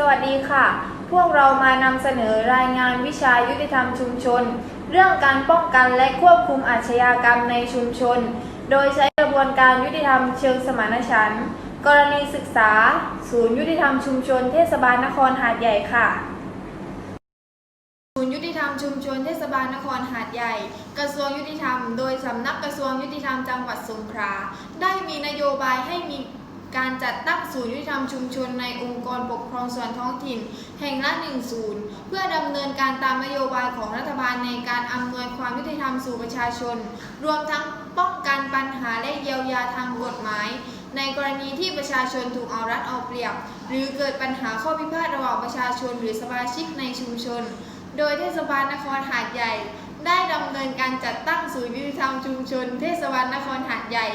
สวัสดีค่ะ พวกเรามานำเสนอรายงานวิชายุติธรรมชุมชน เรื่องการป้องกันและควบคุมอาชญากรรมในชุมชน โดยใช้กระบวนการยุติธรรมเชิงสมานฉันท์กรณีศึกษา ศูนย์ยุติธรรมชุมชนเทศบาลนครหาดใหญ่ค่ะ ศูนย์ยุติธรรมชุมชนเทศบาลนครหาดใหญ่ กระทรวงยุติธรรม โดยสำนักกระทรวงยุติธรรมจังหวัดสงขลาได้มีนโยบายให้มี การจัดตั้งศูนย์ยุติธรรมชุมชนในองค์กรปกครองส่วนท้องถิ่น แห่งละหนึ่งศูนย์เพื่อดำเนินการตามนโยบายของรัฐบาลในการอำนวยความยุติธรรมสู่ประชาชน รวมทั้งป้องกันปัญหาและเยียวยาทางกฎหมาย ในกรณีที่ประชาชนถูกเอารัดเอาเปรียบ หรือเกิดปัญหาข้อพิพาทระหว่างประชาชนหรือสมาชิกในชุมชน โดยเทศบาลนครหาดใหญ่ ได้ดำเนินการจัดตั้งศูนย์ยุติธรรมชุมชน เทศบาลนครหาดใหญ่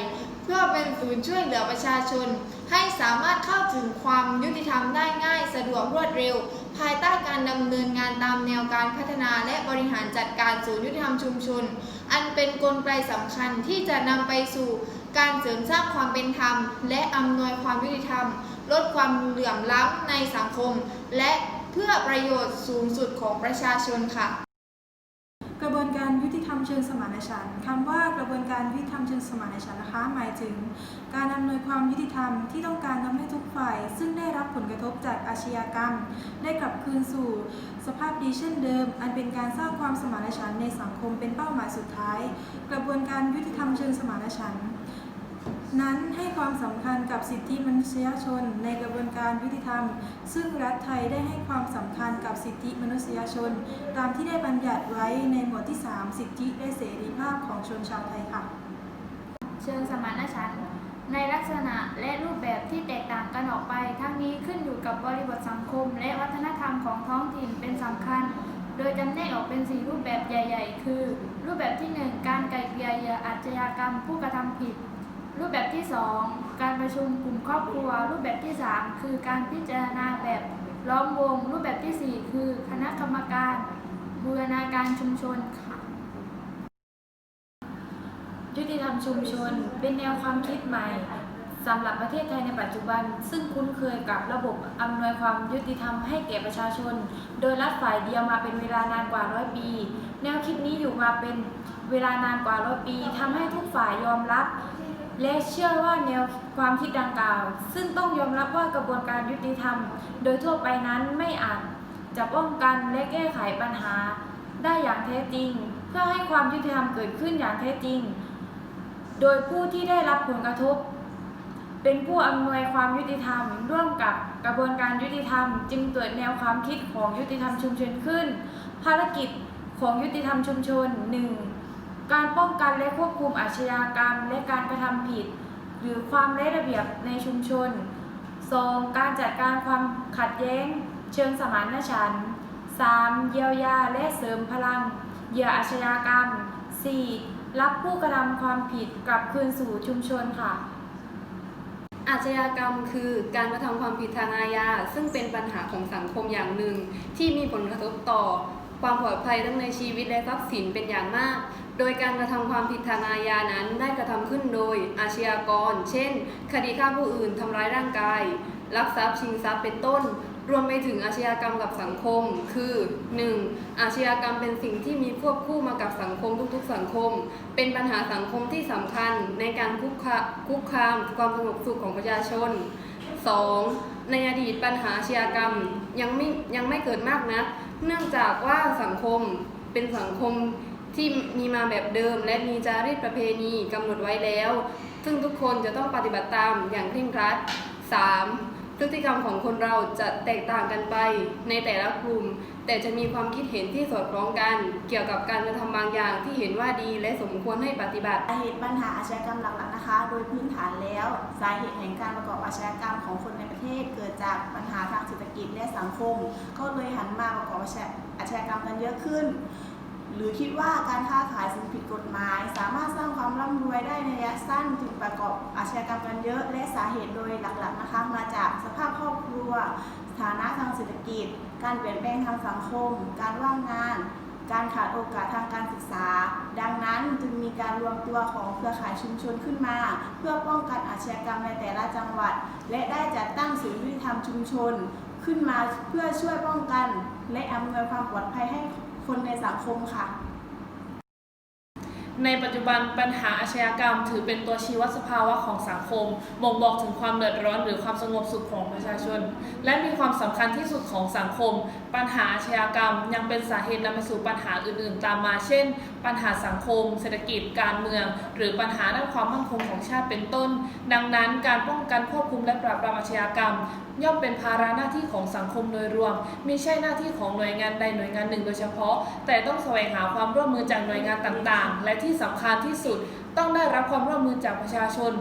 เพื่อเป็นศูนย์ช่วยเหลือประชาชน ให้สามารถเข้าถึงความยุติธรรมได้ง่าย สะดวกรวดเร็ว ภายใต้การดำเนินงานตามแนวการพัฒนาและบริหารจัดการศูนย์ยุติธรรมชุมชน อันเป็นกลไกสำคัญที่จะนำไปสู่การเสริมสร้างความเป็นธรรม และอำนวยความยุติธรรม ลดความเหลื่อมล้ำในสังคม และเพื่อประโยชน์สูงสุดของประชาชนค่ะ กระบวนการยุ รมเชิงสมานฉันท์คำว่ากระบวนการยุติธรรมเชิงสมานฉันท์นะคะ หมายถึง การอำนวยความยุติธรรมที่ต้องการทำให้ทุกฝ่าย ซึ่งได้รับผลกระทบจากอาชญากรรม ได้กลับคืนสู่ สภาพดีเช่นเดิม อันเป็นการสร้างความสมานฉันท์ในสังคมเป็นเป้าหมายสุดท้าย กระบวนการยุติธรรมเชิงสมานฉันท์ นั้นให้ความสำคัญกับสิทธิมนุษยชนในกระบวนการยุติธรรม ซึ่งรัฐไทยได้ให้ความสำคัญกับสิทธิมนุษยชน ตามที่ได้บัญญัติไว้ในหมวดที่ 3 สิทธิและเสรีภาพของชนชาวไทยค่ะ เชิงสมานฉันท์ในลักษณะและรูปแบบที่แตกต่างกันออกไป ทั้งนี้ขึ้นอยู่กับบริบทสังคม และวัฒนธรรมของท้องถิ่นเป็นสำคัญ โดยจำแนกออกเป็น4รูปแบบใหญ่ ๆ คือ รูปแบบที่ 1 การไกล่เกลี่ยเหยื่ออาชญากรรมผู้กระทำผิด รูปแบบที่ 2 การประชุมกลุ่มครอบครัว รูปแบบที่ 3 คือการพิจารณาแบบล้อมวง รูปแบบทีสี่ 4 คือคณะกรรมการบูรณาการชุมชนค่ะยุติธรรมชุมชน เป็นแนวความคิดใหม่สำหรับประเทศไทยในปัจจุบัน ซึ่งคุ้นเคยกับระบบอำนวยความยุติธรรมให้แก่ประชาชน โดยรัฐฝ่ายเดียวมาเป็นเวลานานกว่าร้อยปี แนวคิดนี้อยู่มาเป็นเวลานานกว่าร้อยปีทำให้ทุกฝ่ายยอมรับ และเชื่อว่าแนวความคิดดังกล่าว ซึ่งต้องยอมรับว่ากระบวนการยุติธรรม โดยทั่วไปนั้นไม่อาจจะป้องกันและแก้ไขปัญหา ได้อย่างแท้จริง เพื่อให้ความยุติธรรมเกิดขึ้นอย่างแท้จริง โดยผู้ที่ได้รับผลกระทบ เป็นผู้อำนวยความยุติธรรม ร่วมกับกระบวนการยุติธรรม จึงเกิดแนวความคิดของยุติธรรมชุมชนขึ้น ภารกิจของยุติธรรมชุมชน 1. การป้องกันและควบคุมอาชญากรรม และการกระทำผิด หรือความไร้ระเบียบในชุมชน 2. การจัดการความขัดแย้ง เชิงสมานฉันท์ 3. เยียวยาและเสริมพลังเหยื่ออาชญากรรม 4. รับผู้กระทำความผิดกลับคืนสู่ชุมชนค่ะ อาชญากรรมคือการกระทำความผิดทางอาญาซึ่งเป็นปัญหาของสังคมอย่างหนึ่ง ที่มีผลกระทบต่อ ความปลอดภัยทั้งในชีวิตและทรัพย์สินเป็นอย่างมาก โดยการกระทำความผิดทางอาญานั้นได้กระทำขึ้นโดยอาชญากร เช่น คดีฆ่าผู้อื่นทำร้ายร่างกาย ลักทรัพย์ชิงทรัพย์เป็นต้น รวมไปถึงอาชญากรรมกับสังคม คือ 1. อาชญากรรมเป็นสิ่งที่มีควบคู่มากับสังคมทุกๆ สังคม เป็นปัญหาสังคมที่สำคัญในการคุกคาคุกคามความสงบสุขของประชาชน 2. ในอดีตปัญหาอาชญากรรมยังไม่ยังไม่เกิดมากนัก เนื่องจากว่าสังคมเป็นสังคมที่มีมาแบบเดิม และมีจารีตประเพณีกำหนดไว้แล้ว ซึ่งทุกคนจะต้องปฏิบัติตามอย่างเคร่งครัด 3. พฤติกรรมของคนเราจะแตกต่างกันไปในแต่ละกลุ่ม แต่จะมีความคิดเห็นที่สอดคล้องกัน เกี่ยวกับการกระทำบางอย่างที่เห็นว่าดีและสมควรให้ปฏิบัติ สาเหตุปัญหาอาชญากรรมหลักๆนะคะ โดยพื้นฐานแล้วสาเหตุแห่งการประกอบอาชญากรรมของคนในประเทศ เกิดจากปัญหาทางเศรษฐกิจและสังคม ก็เลยหันมาประกอบอาชญาอาชญากรรมกันเยอะขึ้น หรือคิดว่าการค้าขายสิ่งผิดกฎหมาย สามารถสร้างความร่ำรวยได้ในระยะสั้นจึงประกอบอาชญากรรมกันเยอะ และสาเหตุโดยหลักๆนะคะ มาจากสภาพครอบครัวสถานะทางเศรษฐกิจ การเปลี่ยนแปลงทางสังคม การว่างงาน การขาดโอกาสทางการศึกษา ดังนั้นจึงมีการรวมตัวของเครือข่ายชุมชนขึ้นมา เพื่อป้องกันอาชญากรรมในแต่ละจังหวัด และได้จัดตั้งศูนย์ยุติธรรมชุมชน ขึ้นมาเพื่อช่วยป้องกัน และอำนวยความปลอดภัยให้ คนในสังคมค่ะ ในปัจจุบันปัญหาอาชญากรรม ถือเป็นตัวชี้วัดสภาวะของสังคมบ่งบอกถึงความเดือดร้อนหรือความสงบสุขของประชาชน และมีความสำคัญที่สุดของสังคม ปัญหาอาชญากรรม ยังเป็นสาเหตุนำไปสู่ปัญหาอื่น ๆ ตามมา เช่น ปัญหาสังคม เศรษฐกิจ การเมือง หรือปัญหาด้านความมั่นคงของชาติเป็นต้น ดังนั้น การป้องกันควบคุมและปราบปรามอาชญากรรมย่อมเป็นภาระหน้าที่ของสังคมโดยรวมมิใช่หน้าที่ของหน่วยงานใดหน่วยงานหนึ่งโดยเฉพาะ แต่ต้องแสวงหาความร่วมมือจากหน่วยงานต่างๆ และที่สำคัญที่สุดต้องได้รับความร่วมมือจากประชาชน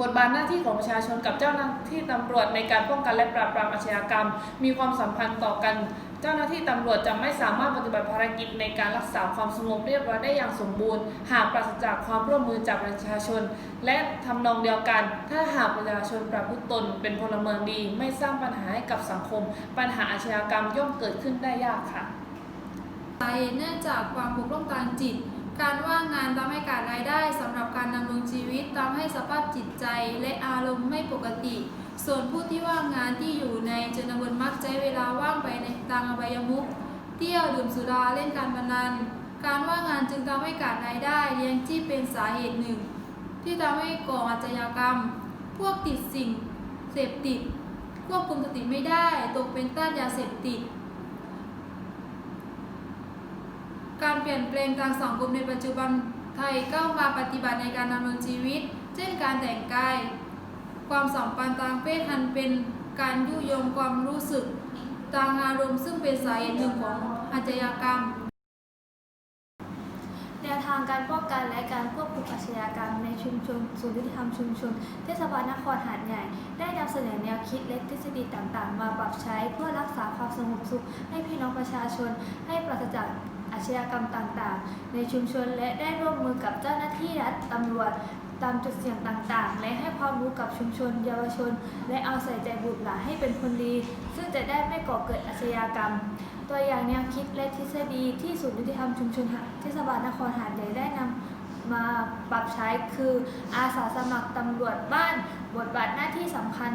บทบาทหน้าที่ของประชาชนกับเจ้าหน้าที่ตำรวจในการป้องกันและปราบปรามอาชญากรรม มีความสัมพันธ์ต่อกัน เจ้าหน้าที่ตำรวจจะไม่สามารถปฏิบัติภารกิจในการรักษาความสงบเรียบร้อยได้อย่างสมบูรณ์ หากปราศจากความร่วมมือจากประชาชน และทำนองเดียวกัน ถ้าหากประชาชนประพฤติตนเป็นพลเมืองดี ไม่สร้างปัญหาให้กับสังคม ปัญหาอาชญากรรมย่อมเกิดขึ้นได้ยากค่ะสาเหตุเนื่องจากความบกพร่องทางจิต การว่างงานทำให้ขาดรายได้สำหรับการดำรงชีวิตทำให้สภาพจิตใจและอารมณ์ไม่ปกติ ส่วนผู้ที่ว่างงานที่อยู่ในชนบทมักใช้เวลาว่างไปในทางอบายมุขเที่ยวดื่มสุราเล่นการพนัน การว่างงานจึงทำให้ขาดรายได้เลี้ยงที่เป็นสาเหตุหนึ่ง ที่ทำให้ก่ออาชญากรรม พวกติดสิ่งเสพติด ควบคุมสติไม่ได้ตกเป็นต้านยาเสพติด การเปลี่ยนแปลงทางสังคมในปัจจุบันไทยก้าวมาปฏิบัติในการดำเนินชีวิต เช่นการแต่งกาย ความสัมพันธ์ทางเพศหันเป็นการยุยงความรู้สึกทางอารมณ์ซึ่งเป็นสาเหตุหนึ่งของอาชญากรรม แนวทางการป้องกันและการควบคุมอาชญากรรมในชุมชนศูนย์ยุติธรรมชุมชน เทศบาลนครหาดใหญ่ ได้นำเสนอแนวคิดและทฤษฎีต่างๆ มาปรับใช้เพื่อรักษาความสงบสุขให้พี่น้องประชาชน ให้ปราศจากอาชญากรรมต่างๆ ในชุมชนและได้ร่วมมือกับเจ้าหน้าที่รัฐตำรวจ ตามจุดเสี่ยงต่างๆ และให้ความรู้กับชุมชน เยาวชน และเอาใส่ใจบุตรหลานให้เป็นคนดี ซึ่งจะได้ไม่ก่อเกิดอาชญากรรม ตัวอย่างแนวคิดและทฤษฎีที่ศูนย์ยุติธรรมชุมชนเทศบาลนครหาดใหญ่ได้นำมาปรับใช้คืออาสาสมัครตำรวจบ้าน บทบาทหน้าที่สำคัญ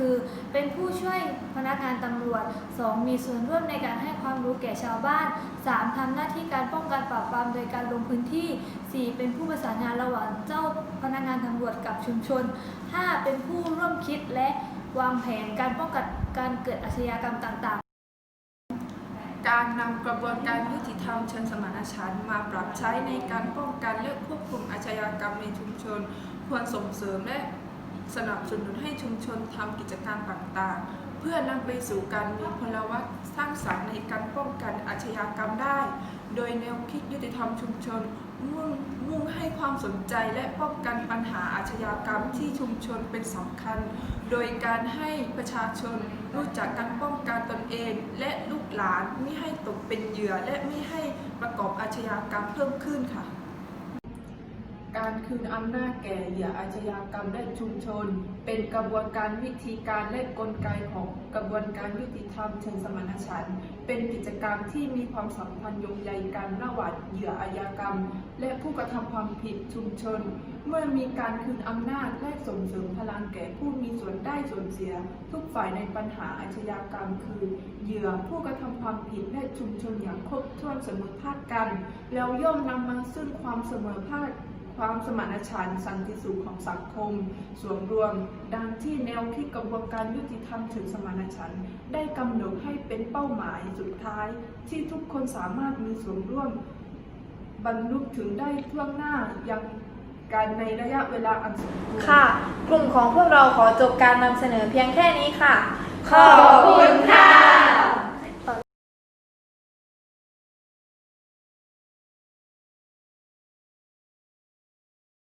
คือ เป็นผู้ช่วยพนักงานตำรวจ 2. มีส่วนร่วมในการให้ความรู้แก่ชาวบ้าน 3. ทำหน้าที่การป้องกันปราบปรามโดยการลงพื้นที่ 4. เป็นผู้ประสานงานระหว่างเจ้าพนักงานตำรวจกับชุมชน 5. เป็นผู้ร่วมคิดและวางแผนการป้องกันการเกิดอาชญากรรมต่างๆการนำกระบวนการยุติธรรมเชิงสมานฉันท์มาปรับใช้ในการป้องกันและควบคุมอาชญากรรมในชุมชน ควรส่งเสริมและ สนับสนุนให้ชุมชนทำกิจการต่างๆ เพื่อนำไปสู่การมีพลวัตสร้างสรรค์ในการป้องกันอาชญากรรมได้ โดยแนวคิดยุติธรรมชุมชนมุ่งมุ่งให้ความสนใจและป้องกันปัญหาอาชญากรรมที่ชุมชนเป็นสำคัญ โดยการให้ประชาชนรู้จักการป้องกันตนเอง และลูกหลานไม่ให้ตกเป็นเหยื่อและไม่ให้ประกอบอาชญากรรมเพิ่มขึ้นค่ะ การคืนอำนาจแก่เหยื่ออาชญากรรมและชุมชน เป็นกระบวนการวิธีการและกลไกของกระบวนการยุติธรรมเชิงสมานฉันท์เป็นกิจกรรมที่มีความสัมพันธ์โยงใยกันระหว่างเหยื่ออาชญากรรม และผู้กระทำความผิดชุมชน เมื่อมีการคืนอำนาจและส่งเสริมพลังแก่ผู้มีส่วนได้ส่วนเสีย ทุกฝ่ายในปัญหาอาชญากรรม คือเหยื่อผู้กระทำความผิดและชุมชนอย่างครบถ้วนเสมอภาคกัน แล้วย่อมนำมาซึ่งความเสมอภาค ความสมานฉันท์สันติสุขของสังคม ส่วนรวม ดังที่แนวคิดกระบวนการยุติธรรมถึงสมานฉันท์ได้กำหนดให้เป็นเป้าหมายสุดท้าย ที่ทุกคนสามารถมีส่วนร่วม บรรลุถึงได้ทั่วหน้ายังการในระยะเวลาอันสมควร ค่ะ กลุ่มของพวกเราขอจบการนำเสนอเพียงแค่นี้ค่ะ ขอบคุณค่ะ